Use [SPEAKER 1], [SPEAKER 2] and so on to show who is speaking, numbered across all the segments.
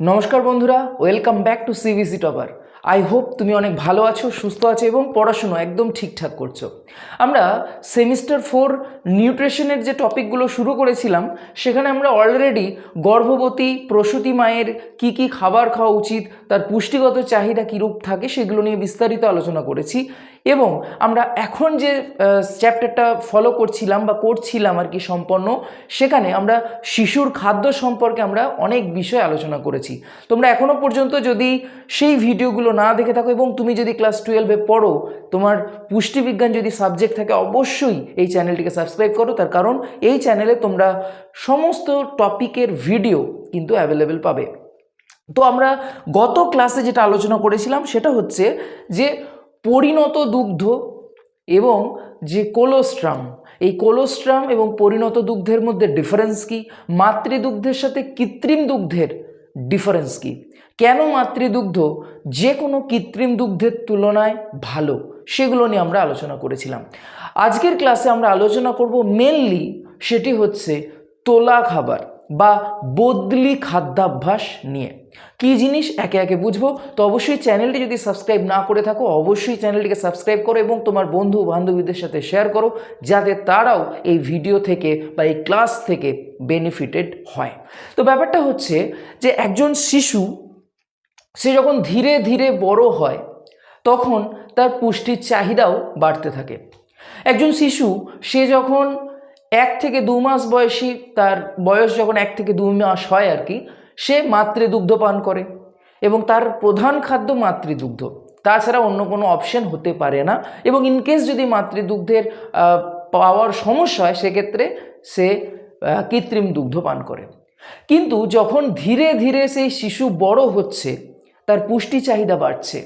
[SPEAKER 1] নমস্কার বন্ধুরা welcome back to CBC topper I hope তুমি অনেক ভালো আছো, সুস্থ আছো এবং পড়াশুনো একদম ঠিকঠাক করছ। আমরা সেমিস্টার ফোর নিউট্রিশনের যে টপিকগুলো শুরু করেছিলাম, সেখানে আমরা অলরেডি গর্ভবতী প্রসূতি মায়ের কি কি খাবার খাওয়া উচিত, তার পুষ্টিগত চাহিদা কীরূপ থাকে, সেগুলো নিয়ে বিস্তারিত আলোচনা করেছি। এবং আমরা এখন যে চ্যাপ্টারটা ফলো করছিলাম বা করছিলাম আর কি সম্পন্ন, সেখানে আমরা শিশুর খাদ্য সম্পর্কে আমরা অনেক বিষয় আলোচনা করেছি। তোমরা এখনও পর্যন্ত যদি সেই ভিডিওগুলো না দেখে থাকো এবং তুমি যদি ক্লাস টুয়েলভে পড়ো, তোমার পুষ্টিবিজ্ঞান যদি সাবজেক্ট থাকে, অবশ্যই এই চ্যানেলটিকে সাবস্ক্রাইব করো। তার কারণ এই চ্যানেলে তোমরা সমস্ত টপিকের ভিডিও কিন্তু অ্যাভেলেবেল পাবে। তো আমরা গত ক্লাসে যেটা আলোচনা করেছিলাম, সেটা হচ্ছে যে পরিণত দুগ্ধ এবং যে কোলোস্ট্রাম, এই কোলোস্ট্রাম এবং পরিণত দুগ্ধের মধ্যে ডিফারেন্স কী? মাতৃদুগ্ধের সাথে কৃত্রিম দুগ্ধের ডিফারেন্স কী? কেন মাতৃদুগ্ধ? যে কোনো কৃত্রিম দুগ্ধের তুলনায় ভালো। সেগুলো নিয়ে আমরা আলোচনা করেছিলাম। আজকের ক্লাসে আমরা আলোচনা করব মেনলি সেটি হচ্ছে তোলা খাবার বা বদলি খাদ্যাভ্যাস নিয়ে। কী জিনিস একে একে বুঝব? তো অবশ্যই চ্যানেলটি যদি সাবস্ক্রাইব না করে থাকো, অবশ্যই চ্যানেলটিকে সাবস্ক্রাইব করো এবং তোমার বন্ধু বান্ধবীদের সাথে শেয়ার করো, যাতে তারাও এই ভিডিও থেকে বা এই ক্লাস থেকে বেনিফিটেড হয়। তো ব্যাপারটা হচ্ছে যে একজন শিশু, সে যখন ধীরে ধীরে বড় হয়, তখন তার পুষ্টির চাহিদাও বাড়তে থাকে। একজন শিশু, সে যখন এক থেকে দু মাস বয়সী, তার বয়স যখন এক থেকে দুই মাস হয় আর কি সে মাতৃদুগ্ধ পান করে এবং তার প্রধান খাদ্য মাতৃদুগ্ধ। তাছাড়া অন্য কোনো অপশন হতে পারে না এবং ইনকেস যদি মাতৃদুগ্ধের পাওয়ার সমস্যা হয়, সেক্ষেত্রে সে কৃত্রিম দুগ্ধ পান করে। কিন্তু যখন ধীরে ধীরে সেই শিশু বড় হচ্ছে, তার পুষ্টি চাহিদা বাড়ছে,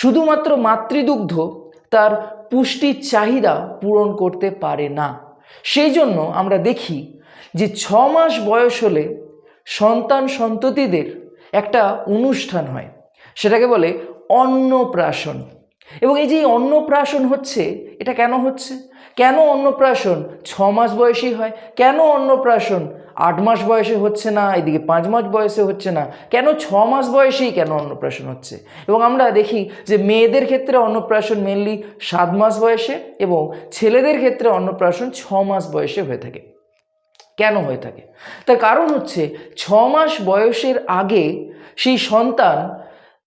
[SPEAKER 1] শুধুমাত্র মাতৃদুগ্ধ তার পুষ্টির চাহিদা পূরণ করতে পারে না। সেই জন্য আমরা দেখি যে ছ মাস বয়স হলে সন্তান সন্ততিদের একটা অনুষ্ঠান হয়। সেটাকে বলে অন্নপ্রাশন। এবং এই যে অন্নপ্রাশন হচ্ছে, এটা কেন হচ্ছে? কেন অন্নপ্রাশন ছ মাস বয়সী হয়? কেন অন্নপ্রাশন আট মাস বয়সে হচ্ছে না, এদিকে পাঁচ মাস বয়সে হচ্ছে না? কেন ছ মাস বয়সেই কেন অন্নপ্রাশন হচ্ছে? এবং আমরা দেখি যে মেয়েদের ক্ষেত্রে অন্নপ্রাশন মেনলি সাত মাস বয়সে এবং ছেলেদের ক্ষেত্রে অন্নপ্রাশন ছ মাস বয়সে হয়ে থাকে। কেন হয়ে থাকে? তার কারণ হচ্ছে ছ মাস বয়সের আগে সেই সন্তান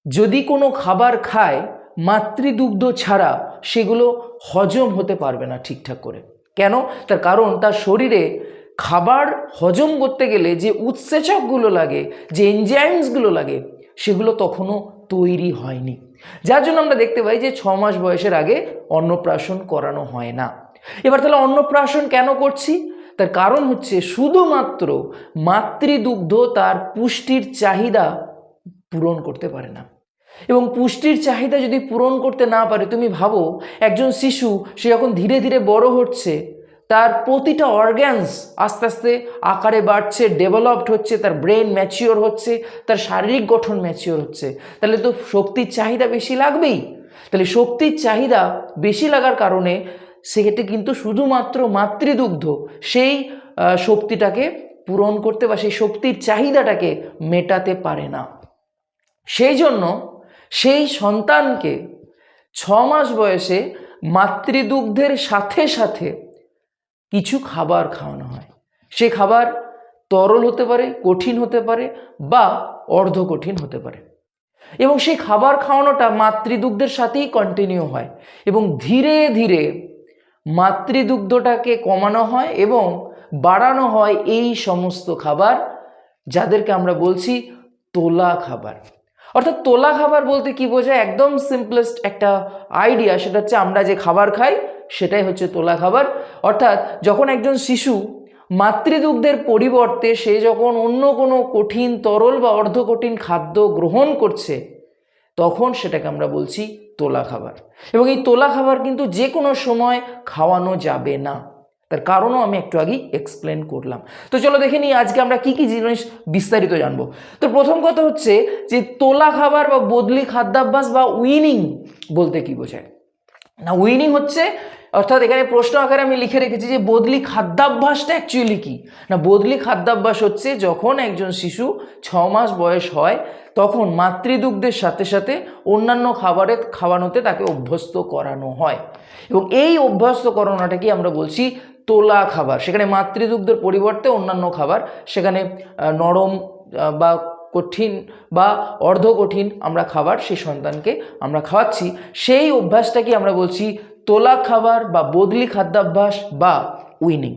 [SPEAKER 1] যদি কোনো খাবার খায়, মাতৃদুগ্ধ ছাড়া সেগুলো হজম হতে পারবে না ঠিকঠাক করে। কেন? তার কারণ তার শরীরে খাবার হজম করতে গেলে যে উৎসেচকগুলো লাগে, যে এনজাইমসগুলো লাগে, সেগুলো তখনও তৈরি হয়নি। যার জন্য আমরা দেখতে পাই যে ছ মাস বয়সের আগে অন্নপ্রাশন করানো হয় না। এবার তাহলে অন্নপ্রাশন কেন করছি? তার কারণ হচ্ছে শুধুমাত্র মাতৃদুগ্ধ তার পুষ্টির চাহিদা পূরণ করতে পারে না। এবং পুষ্টির চাহিদা যদি পূরণ করতে না পারে, তুমি ভাবো, একজন শিশু, সে যখন ধীরে ধীরে বড় হচ্ছে, তার প্রতিটা অর্গ্যানস আস্তে আস্তে আকারে বাড়ছে ডেভেলপড হচ্ছে, তার ব্রেন ম্যাচিওর হচ্ছে, তার শারীরিক গঠন ম্যাচিওর হচ্ছে। তাহলে তো শক্তির চাহিদা বেশি লাগবেই। তাহলে শক্তির চাহিদা বেশি লাগার কারণে সেক্ষেত্রে কিন্তু শুধুমাত্র মাতৃদুগ্ধ সেই শক্তিটাকে পূরণ করতে বা সেই শক্তির চাহিদাটাকে মেটাতে পারে না। সেই জন্য সেই সন্তানকে ছ মাস বয়সে মাতৃদুগ্ধের সাথে সাথে কিছু খাবার খাওয়ানো হয়। সে খাবার তরল হতে পারে, কঠিন হতে পারে বা অর্ধ কঠিন হতে পারে। এবং সেই খাবার খাওয়ানোটা মাতৃদুগ্ধের সাথেই কন্টিনিউ হয় এবং ধীরে ধীরে মাতৃদুগ্ধটাকে কমানো হয় এবং বাড়ানো হয় এই সমস্ত খাবার, যাদেরকে আমরা বলছি তোলা খাবার। অর্থাৎ তোলা খাবার বলতে কি বোঝায়? একদম সিম্পলেস্ট একটা আইডিয়া সেটা হচ্ছে আমরা যে খাবার খাই, সেটাই হচ্ছে তোলা খাবার। অর্থাৎ যখন একজন শিশু মাতৃদুগ্ধের পরিবর্তে সে যখন অন্য কোনো কঠিন তরল বা অর্ধ কঠিন খাদ্য গ্রহণ করছে, তখন সেটাকে আমরা বলছি তোলা খাবার। এবং এই তোলা খাবার কিন্তু যে কোনো সময় খাওয়ানো যাবে না। তার কারণও আমি একটু আগেই এক্সপ্লেন করলাম। তো চলো দেখে নিই আজকে আমরা কি কি জিনিস বিস্তারিত জানব। তো প্রথম কথা হচ্ছে যে তোলা খাবার বা বদলি খাদ্যাভ্যাস বা উইনিং বলতে কি বোঝায়? না উইনিং হচ্ছে অর্থাৎ এখানে প্রশ্ন আকারে আমি লিখে রেখেছি যে বদলি খাদ্যাভ্যাসটা অ্যাকচুয়ালি কি? না, বদলি খাদ্যাভ্যাস হচ্ছে যখন একজন শিশু ছ মাস বয়স হয়, তখন মাতৃদুগ্ধের সাথে সাথে অন্যান্য খাবারের খাওয়ানোতে তাকে অভ্যস্ত করানো হয়। এবং এই অভ্যস্ত করানোটাকে আমরা বলছি? তোলা খাবার। সেখানে মাতৃদুগ্ধের পরিবর্তে অন্যান্য খাবার, সেখানে নরম বা কঠিন বা অর্ধ কঠিন আমরা খাবার, সেই সন্তানকে আমরা খাওয়াচ্ছি। সেই অভ্যাসটাকে আমরা বলছি? তোলা খাবার বা বদলি খাদ্যাভ্যাস বা উইনিং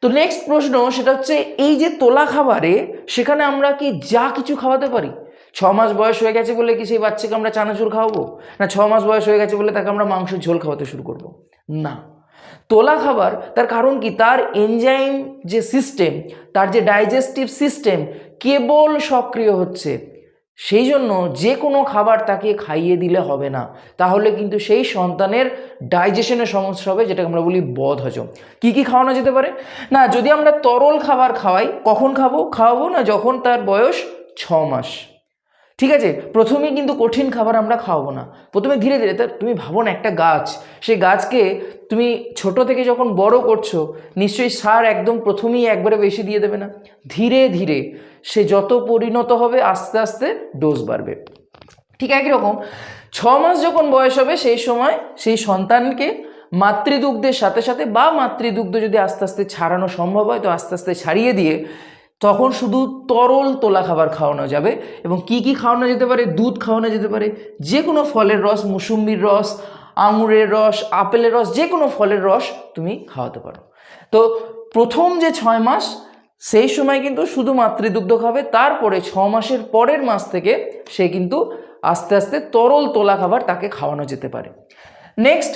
[SPEAKER 1] তো নেক্সট প্রশ্ন সেটা হচ্ছে, এই যে তোলা খাবারে সেখানে আমরা কি যা কিছু খাওয়াতে পারি? ছ মাস বয়স হয়ে গেছে বলে কি সেই বাচ্চাকে আমরা চানাচুর খাওয়াবো? না ছ মাস বয়স হয়ে গেছে বলে তাকে আমরা মাংসের ঝোল খাওয়াতে শুরু করব? না। তোলা খাবার তার কারণ কি? তার এনজাইম যে সিস্টেম তার যে ডাইজেস্টিভ সিস্টেম কেবল সক্রিয় হচ্ছে সেই জন্য যে কোনো খাবার তাকে খাইয়ে দিলে হবে না। তাহলে কিন্তু সেই সন্তানের ডাইজেশনের সমস্যা হবে, যেটাকে আমরা বলি বদ হজম কী কী খাওয়ানো যেতে পারে? না, যদি আমরা তরল খাবার খাওয়াই, কখন খাব? খাওয়াবো না যখন তার বয়স ছ মাস। ঠিক আছে? প্রথমেই কিন্তু কঠিন খাবার আমরা খাওয়াবো না। প্রথমে ধীরে ধীরে, তা তুমি ভাবো না একটা গাছ। সেই গাছকে তুমি ছোট থেকে যখন বড় করছ, নিশ্চয়ই সার একদম প্রথমেই একবারে বেশি দিয়ে দেবে না। ধীরে ধীরে সে যত পরিণত হবে, আস্তে আস্তে ডোজ বাড়বে। ঠিক একই রকম, ছ মাস যখন বয়স হবে, সেই সময় সেই সন্তানকে মাতৃদুগ্ধের সাথে সাথে বা মাতৃদুগ্ধ যদি আস্তে আস্তে ছাড়ানো সম্ভব হয়, তো আস্তে আস্তে ছাড়িয়ে দিয়ে তখন শুধু তরল তোলা খাবার খাওয়ানো যাবে এবং কি কি খাওয়ানো যেতে পারে? দুধ খাওয়ানো যেতে পারে। যে কোনো ফলের রস, মুসুম্বির রস, আঙুরের রস, আপেলের রস যে কোনো ফলের রস তুমি খাওয়াতে পারো। তো প্রথম যে ছয় মাস, সেই সময় কিন্তু শুধু মাতৃদুগ্ধ খাবে, তারপরে ছ মাসের পরের মাস থেকে সে কিন্তু আস্তে আস্তে তরল তোলা খাবার তাকে খাওয়ানো যেতে পারে। নেক্সট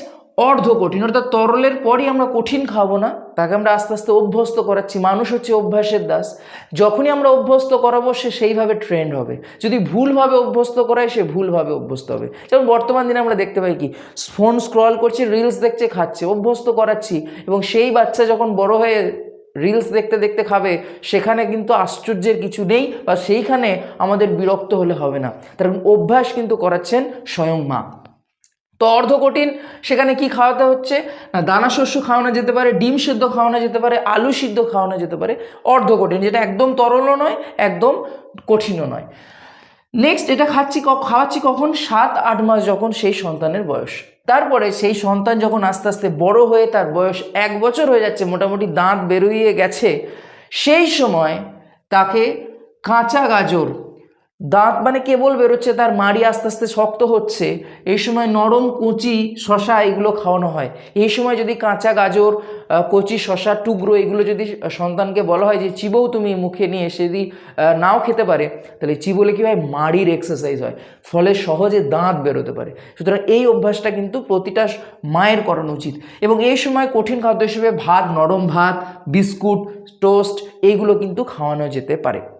[SPEAKER 1] অর্ধ কঠিন অর্থাৎ তরলের পরই আমরা কঠিন খাব না। তাকে আমরা আস্তে আস্তে অভ্যস্ত করাচ্ছি। মানুষ হচ্ছে অভ্যাসের দাস। যখনই আমরা অভ্যস্ত করাবো, সে সেইভাবে ট্রেন্ড হবে। যদি ভুলভাবে অভ্যস্ত করায়, সে ভুলভাবে অভ্যস্ত হবে। যেমন বর্তমান দিনে আমরা দেখতে পাই কি ফোন স্ক্রল করছে রিলস দেখছে, খাচ্ছে, অভ্যস্ত করাচ্ছি। এবং সেই বাচ্চা যখন বড় হয়ে রিলস দেখতে দেখতে খাবে, সেখানে কিন্তু আশ্চর্যের কিছু নেই বা সেইখানে আমাদের বিরক্ত হলে হবে না। তার অভ্যাস কিন্তু করাচ্ছেন স্বয়ং মা। তো অর্ধ কঠিন, সেখানে কি খাওয়াতে হচ্ছে? না, দানা শস্য খাওয়ানো যেতে পারে, ডিম সিদ্ধ খাওয়ানো যেতে পারে, আলু সিদ্ধ খাওয়ানো যেতে পারে, অর্ধ কঠিন, যেটা একদম তরলও নয়, একদম কঠিনও নয়। নেক্সট এটা খাচ্ছি খাওয়াচ্ছি কখন? সাত, আট মাস যখন সেই সন্তানের বয়স। তারপরে সেই সন্তান যখন আস্তে আস্তে বড় হয়ে তার বয়স এক বছর হয়ে যাচ্ছে, মোটামুটি দাঁত বেরোইয়ে গেছে, সেই সময় তাকে কাঁচা গাজর দাঁত মানে কেবল বেরোচ্ছে তার মাড়ি আস্তে আস্তে শক্ত হচ্ছে। এই সময় নরম কুচি শশা এগুলো খাওয়ানো হয়। এই সময় যদি কাঁচা গাজর কচি শশা টুকরো এগুলো যদি সন্তানকে বলা হয় যে চিবও তুমি মুখে নিয়ে এসে যদি নাও খেতে পারে, তাহলে চিবলে কী হয়? মাড়ির এক্সারসাইজ হয়। ফলে সহজে দাঁত বেরোতে পারে। সুতরাং এই অভ্যাসটা কিন্তু প্রতিটা মায়ের করানো উচিত। এবং এই সময় কঠিন খাদ্য হিসেবে ভাত, নরম ভাত, বিস্কুট, টোস্ট এইগুলো কিন্তু খাওয়ানো যেতে পারে।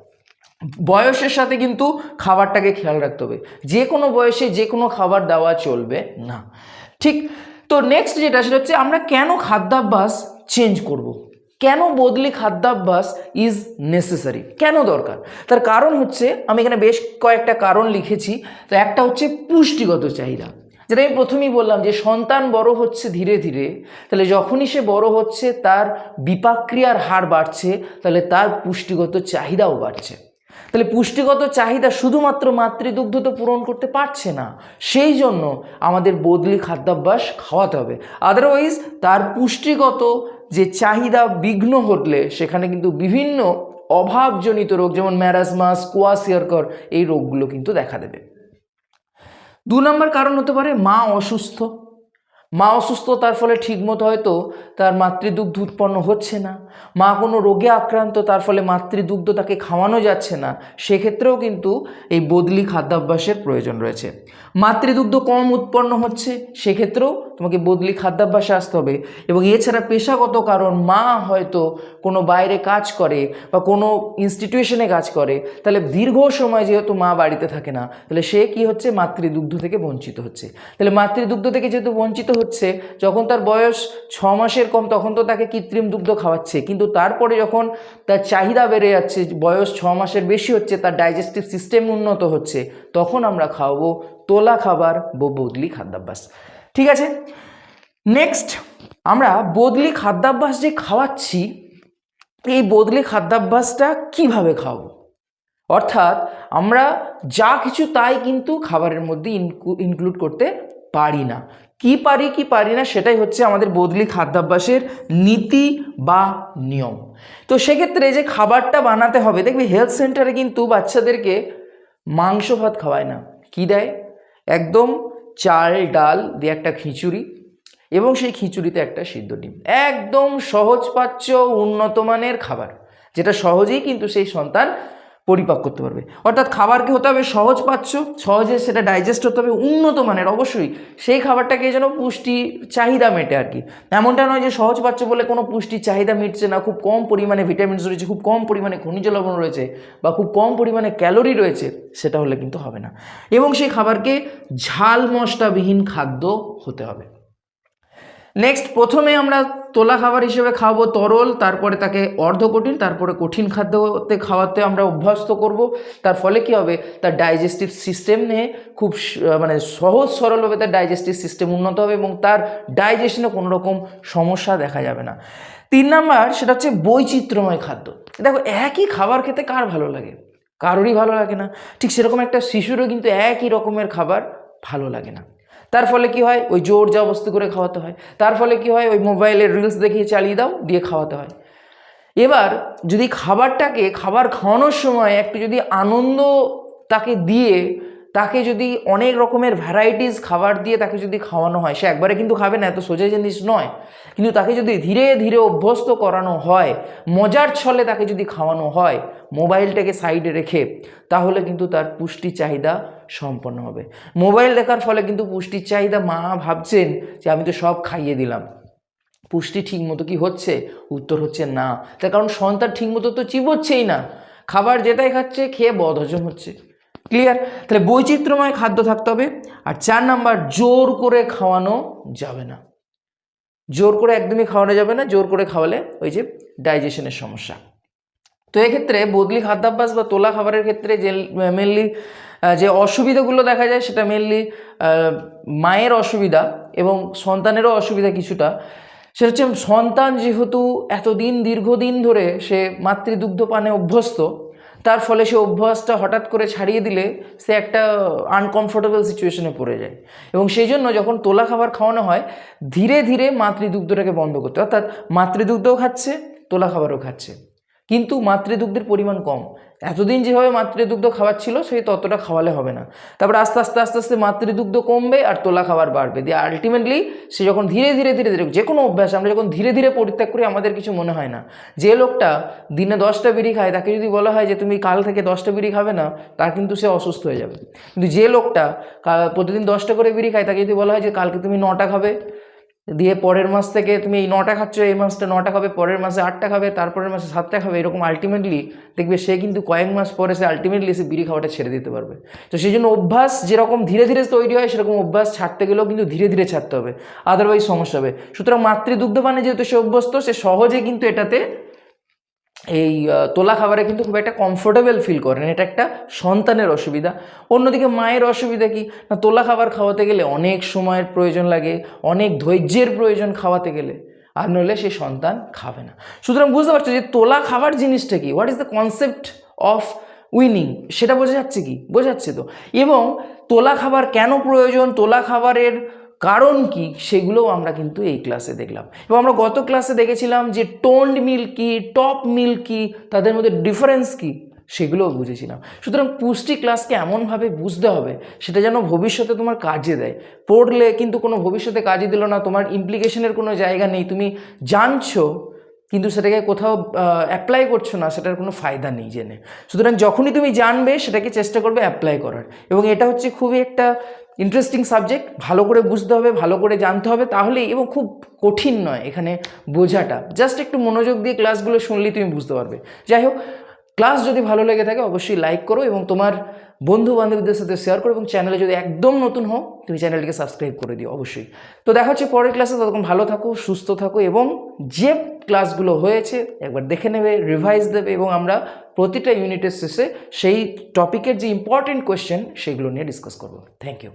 [SPEAKER 1] বয়সের সাথে কিন্তু খাবারটাকে খেয়াল রাখতে হবে। যে কোনো বয়সে যে কোনো খাবার দেওয়া চলবে না। ঠিক, তো নেক্সট যেটা সেটা হচ্ছে আমরা কেন খাদ্যাভ্যাস চেঞ্জ করব। কেন বদলি খাদ্যাভ্যাস ইজ নেসেসারি কেন দরকার? তার কারণ হচ্ছে, আমি এখানে বেশ কয়েকটা কারণ লিখেছি। তো একটা হচ্ছে পুষ্টিগত চাহিদা। যেটা আমি প্রথমেই বললাম যে সন্তান বড় হচ্ছে ধীরে ধীরে, তাহলে যখনই সে বড় হচ্ছে তার বিপাক্রিয়ার হার বাড়ছে, তাহলে তার পুষ্টিগত চাহিদাও বাড়ছে। তাহলে পুষ্টিগত চাহিদা শুধুমাত্র মাতৃদুগ্ধ তো পূরণ করতে পারছে না। সেই জন্য আমাদের বদলি খাদ্যাভ্যাস খাওয়াতে হবে। আদারওয়াইজ তার পুষ্টিগত যে চাহিদা বিঘ্ন ঘটলে সেখানে কিন্তু বিভিন্ন অভাবজনিত রোগ, যেমন ম্যারাসমাস কোয়াশিয়ারকর এই রোগগুলো কিন্তু দেখা দেবে। দু নম্বর কারণ হতে পারে মা অসুস্থ। মা অসুস্থ, তার ফলে ঠিকমতো হয়তো তার মাতৃদুগ্ধ উৎপন্ন হচ্ছে না। মা কোনো রোগে আক্রান্ত, তার ফলে মাতৃদুগ্ধ তাকে খাওয়ানো যাচ্ছে না। সেক্ষেত্রেও কিন্তু এই বদলি খাদ্যাভ্যাসের প্রয়োজন রয়েছে। মাতৃদুগ্ধ কম উৎপন্ন হচ্ছে, সেক্ষেত্রেও তোমাকে বদলি খাদ্যাভ্যাসে আসতে হবে। এবং এছাড়া পেশাগত কারণ, মা হয়তো কোনো বাইরে কাজ করে বা কোনো ইনস্টিটিউশনে কাজ করে, তাহলে দীর্ঘ সময় যেহেতু মা বাড়িতে থাকে না, তাহলে সে কি হচ্ছে? মাতৃদুগ্ধ থেকে বঞ্চিত হচ্ছে। তাহলে মাতৃদুগ্ধ থেকে যেহেতু বঞ্চিত হচ্ছে, যখন তার বয়স ছ মাসের কম, তখন তো তাকে কৃত্রিম দুগ্ধ খাওয়াচ্ছে। কিন্তু তারপরে যখন তার চাহিদা বেড়ে যাচ্ছে, বয়স ছ মাসের বেশি হচ্ছে, তার ডাইজেস্টিভ সিস্টেম উন্নত হচ্ছে, তখন আমরা খাওয়াবো তোলা খাবার বা, বদলি খাদ্যাভ্যাস। ঠিক আছে? নেক্সট আমরা বদলি খাদ্যাভ্যাস যে খাওয়াচ্ছি, এই বদলি খাদ্যাভ্যাসটা কীভাবে খাওয়াবো? অর্থাৎ, আমরা যা কিছু তাই কিন্তু খাবারের মধ্যে ইনক্লুড করতে পারি না। কি পারি কি পারি না, সেটাই হচ্ছে আমাদের বদলি খাদ্যাভ্যাসের নীতি বা নিয়ম। তো সেক্ষেত্রে যে খাবারটা বানাতে হবে, দেখবি হেলথ সেন্টারে কিন্তু বাচ্চাদেরকে মাংস ভাত খাওয়ায় না। কি দেয়? একদম চাল, ডাল দিয়ে একটা খিচুড়ি এবং সেই খিচুড়িতে একটা সিদ্ধ ডিম। একদম সহজপাচ্য উন্নত মানের খাবার, যেটা সহজেই কিন্তু সেই সন্তান পরিপাক করতে পারবে। অর্থাৎ খাবারকে হতে হবে সহজ পাচ্ছ সহজে সেটা ডাইজেস্ট হতে হবে উন্নত মানের। অবশ্যই সেই খাবারটাকে যেন পুষ্টি চাহিদা মেটে আর কি। এমনটা নয় যে সহজ পাচ্ছ বলে কোনো পুষ্টির চাহিদা মিটছে না, খুব কম পরিমাণে ভিটামিনস রয়েছে, খুব কম পরিমাণে খনিজ লবণ রয়েছে বা খুব কম পরিমাণে ক্যালোরি রয়েছে, সেটা হলে কিন্তু হবে না। এবং সেই খাবারকে ঝাল মশলাবিহীন খাদ্য হতে হবে। নেক্সট প্রথমে আমরা তোলা খাবার হিসেবে খাওয়াবো তরল, তারপরে তাকে অর্ধ কঠিন তারপরে কঠিন খাদ্যতে খাওয়াতে আমরা অভ্যস্ত করব। তার ফলে কি হবে? তার ডাইজেস্টিভ সিস্টেম নিয়ে খুব মানে সহজ সরলভাবে তার ডাইজেস্টিভ সিস্টেম উন্নত হবে এবং তার ডাইজেশনে কোনো রকম সমস্যা দেখা যাবে না। তিন নাম্বার, সেটা হচ্ছে বৈচিত্র্যময় খাদ্য। দেখো, একই খাবার খেতে কার ভালো লাগে? কারোরই ভালো লাগে না। ঠিক সেরকম একটা শিশুরও কিন্তু একই রকমের খাবার ভালো লাগে না। তার ফলে কি হয়? ওই জোর বস্তু করে খাওয়াতে হয়। তার ফলে কি হয়? ওই মোবাইলের রিলস দেখিয়ে চালিয়ে দাও, দিয়ে খাওয়াতে হয়। এবার যদি খাবারটাকে, খাবার খাওয়ানোর সময় একটু যদি আনন্দ তাকে দিয়ে, তাকে যদি অনেক রকমের ভ্যারাইটিস খাবার দিয়ে তাকে যদি খাওয়ানো হয়, সে একবারে কিন্তু খাবে না, এত সোজা জিনিস নয়। কিন্তু তাকে যদি ধীরে ধীরে অভ্যস্ত করানো হয়, মজার ছলে তাকে যদি খাওয়ানো হয় মোবাইলটাকে সাইডে রেখে, তাহলে কিন্তু তার পুষ্টি চাহিদা সম্পন্ন হবে। মোবাইল দেখার ফলে কিন্তু পুষ্টির চাহিদা মা ভাবছেন যে আমি তো সব খাইয়ে দিলাম। পুষ্টি ঠিক মতো কি হচ্ছে? উত্তর হচ্ছে না। তার কারণ সন্তান ঠিক মতো তো চিবোচ্ছেই না। খাবার যেটাই খাচ্ছে খেয়ে বদহজম হচ্ছে। ক্লিয়ার তাহলে বৈচিত্র্যময় খাদ্য থাকতে হবে আর চার নাম্বার, জোর করে খাওয়ানো যাবে না। জোর করে একদমই খাওয়ানো যাবে না, জোর করে খাওয়ালে ওই যে ডাইজেশনের সমস্যা। তো এক্ষেত্রে বদলি খাদ্যাভ্যাস বা তোলা খাবারের ক্ষেত্রে যে মেনলি যে অসুবিধাগুলো দেখা যায় সেটা মেনলি মায়ের অসুবিধা এবং সন্তানেরও অসুবিধা কিছুটা। সেটা হচ্ছে সন্তান যেহেতু এতদিন, দীর্ঘদিন ধরে সে মাতৃদুগ্ধ পানে অভ্যস্ত, তার ফলে সে অভ্যাসটা হঠাৎ করে ছাড়িয়ে দিলে সে একটা আনকমফোর্টেবল সিচুয়েশনে পড়ে যায়। এবং সেই জন্য যখন তোলা খাবার খাওয়ানো হয়, ধীরে ধীরে মাতৃদুগ্ধটাকে বন্ধ করতে অর্থাৎ মাতৃদুগ্ধও খাচ্ছে, তোলা খাবারও খাচ্ছে। কিন্তু মাতৃদুগ্ধের পরিমাণ কম। এতদিন যেভাবে মাতৃদুগ্ধ খাওয়াচ্ছিল সেই ততটা খাওয়ালে হবে না। তারপরে আস্তে আস্তে আস্তে আস্তে মাতৃদুগ্ধ কমবে আর তোলা খাবার বাড়বে। দিয়ে আলটিমেটলি সে যখন ধীরে ধীরে ধীরে ধীরে যে কোনো অভ্যাস আমরা যখন ধীরে ধীরে পরিত্যাগ করি, আমাদের কিছু মনে হয় না। যে লোকটা দিনে দশটা বিড়ি খায়, তাকে যদি বলা হয় যে তুমি কাল থেকে দশটা বিড়ি খাবে না, তার কিন্তু সে অসুস্থ হয়ে যাবে। কিন্তু যে লোকটা প্রতিদিন দশটা করে বিড়ি খায়, তাকে যদি বলা হয় যে কালকে তুমি নটা খাবে দিয়ে পরের মাস থেকে তুমি এই নটা খাচ্ছ, এই মাসটা নটা খাবে, পরের মাসে আটটা খাবে, তারপরের মাসে সাতটা খাবে, এরকম আলটিমেটলি দেখবে সে কিন্তু কয়েক মাস পরে সে আলটিমেটলি সে বিড়ি খাওয়াটা ছেড়ে দিতে পারবে। তো সেই জন্য অভ্যাস যেরকম ধীরে ধীরে তৈরি হয়, সেরকম অভ্যাস ছাড়তে গেলেও কিন্তু ধীরে ধীরে ছাড়তে হবে। আদারওয়াইজ সমস্যা হবে। সুতরাং মাতৃদুগ্ধ পানে যেহেতু সে অভ্যস্ত, সে সহজে কিন্তু এটাতে এই তোলা খাবারে কিন্তু খুব একটা কমফোর্টেবল ফিল করেন এটা একটা সন্তানের অসুবিধা। অন্যদিকে মায়ের অসুবিধা কি? না, তোলা খাবার খাওয়াতে গেলে অনেক সময়ের প্রয়োজন লাগে, অনেক ধৈর্যের প্রয়োজন খাওয়াতে গেলে। আর নইলে সে সন্তান খাবে না। সুতরাং বুঝতে পারছ যে তোলা খাবার জিনিসটা কি? What is the concept of winning সেটা বোঝা যাচ্ছে কি? বোঝাচ্ছে তো। এবং তোলা খাবার কেন প্রয়োজন? তোলা খাবারের কারণ কি সেগুলোও আমরা কিন্তু এই ক্লাসে দেখলাম। এবং আমরা গত ক্লাসে দেখেছিলাম যে টোন্ড মিল কি টপ মিল কি, তাদের মধ্যে ডিফারেন্স কি, সেগুলোও বুঝেছিলাম। সুতরাং পুষ্টি ক্লাসকে এমনভাবে বুঝতে হবে, সেটা যেন ভবিষ্যতে তোমার কাজে দেয়। পড়লে কিন্তু কোনো ভবিষ্যতে কাজে দিল না, তোমার ইমপ্লিকেশনের কোনো জায়গা নেই, তুমি জানছো, কিন্তু সেটাকে কোথাও অ্যাপ্লাই করছ না, সেটার কোনো ফায়দা নেই জেনে। সুতরাং যখনই তুমি জানবে, সেটাকে চেষ্টা করবে অ্যাপ্লাই করার। এবং এটা হচ্ছে খুবই একটা ইন্টারেস্টিং সাবজেক্ট ভালো করে বুঝতে হবে, ভালো করে জানতে হবে, তাহলেই, এবং খুব কঠিন নয় এখানে বোঝাটা। জাস্ট একটু মনোযোগ দিয়ে ক্লাসগুলো শুনলেই তুমি বুঝতে পারবে। যাই হোক ক্লাস যদি ভালো লেগে থাকে, অবশ্যই লাইক করো এবং তোমার বন্ধু বান্ধবীদের সাথে শেয়ার করো এবং চ্যানেলে যদি একদম নতুন হও, তুমি চ্যানেলটিকে সাবস্ক্রাইব করে দিও, অবশ্যই। তো দেখা হচ্ছে পরের ক্লাসে ততক্ষণ ভালো থাকো, সুস্থ থাকো এবং যে ক্লাসগুলো হয়েছে, একবার দেখে নেবে রিভাইজ দেবে এবং আমরা প্রতিটা ইউনিটের শেষে সেই টপিকের যে ইম্পর্টেন্ট কোয়েশ্চেন সেগুলো নিয়ে ডিসকাস করব। Thank you